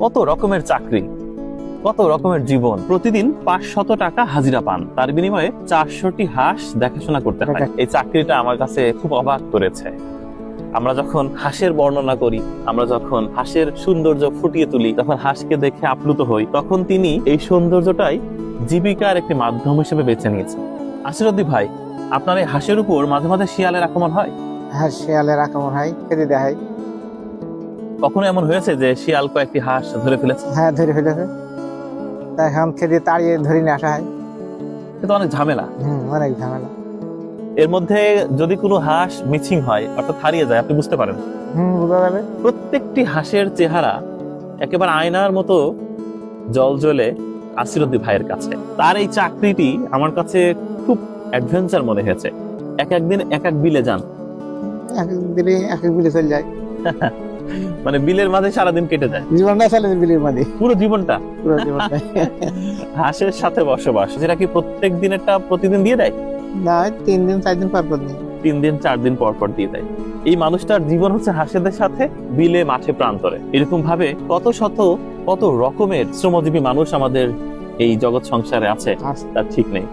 কত রকমের চাকরি কত রকমের জীবন। প্রতিদিন পাঁচশত টাকা হাজিরা পান। তার বিনিময়ে চারশোটি হাঁস দেখাশোনা করতে হয়। এই চাকরিটা আমার কাছে খুব অবাক করেছে। আমরা যখন হাঁসের বর্ণনা করি আমরা যখন হাঁসের সৌন্দর্য ফুটিয়ে তুলি তখন হাঁসকে দেখে আপ্লুত হই। তখন তিনি এই সৌন্দর্যটাই জীবিকার একটি মাধ্যম হিসেবে বেছে নিয়েছেন। আশিরুদ্দি ভাই আপনার এই হাঁসের উপর মাঝে মাঝে শিয়ালের আক্রমণ হয়? হ্যাঁ শিয়ালের আক্রমণ হয় খেতে হয় কখনো এমন হয়েছে যে শিয়াল কয়েকটি হাঁস ধরে ফেলেছে? হ্যাঁ ধরে ফেলেছে। তাই এখন খেতে তাড়িয়ে ধরে নিয়ে আসা হয়। কিন্তু অনেক ঝামেলা। হুম অনেক ঝামেলা। এর মধ্যে যদি কোনো হাঁস মিছিং হয় অর্থাৎ হারিয়ে যায় আপনি বুঝতে পারেন। হুম বোঝা যাবে। প্রত্যেকটি হাঁসের চেহারা একেবারে আয়নার মতো জল জ্বলে আসিরুদ্দি ভাইয়ের কাছে। তার এই চাকরিটি আমার কাছে খুব অ্যাডভেঞ্চার মনে হয়েছে। এক একদিন এক এক বিলে যান। এক এক দিনে এক এক বিলে চলে যায়। মানে বিলের মাঝে সারাদিন কেটে যায়। জীবনটা চলে বিলের মধ্যে পুরো জীবনটা। পুরো জীবনটা হাঁসের সাথে বসবাস। যেটা কি প্রত্যেক দিনেরটা প্রতিদিন দিয়ে দেয়? না তিন দিন চার দিন পর পর দিন তিন দিন চার দিন পর পর দিয়ে দেয়। এই মানুষটার জীবন হচ্ছে হাঁসেদের সাথে বিলে মাঠে প্রান্তরে। এরকম ভাবে কত শত কত রকমের শ্রমজীবী মানুষ আমাদের এই জগৎ সংসারে আছে। তার ঠিক নেই।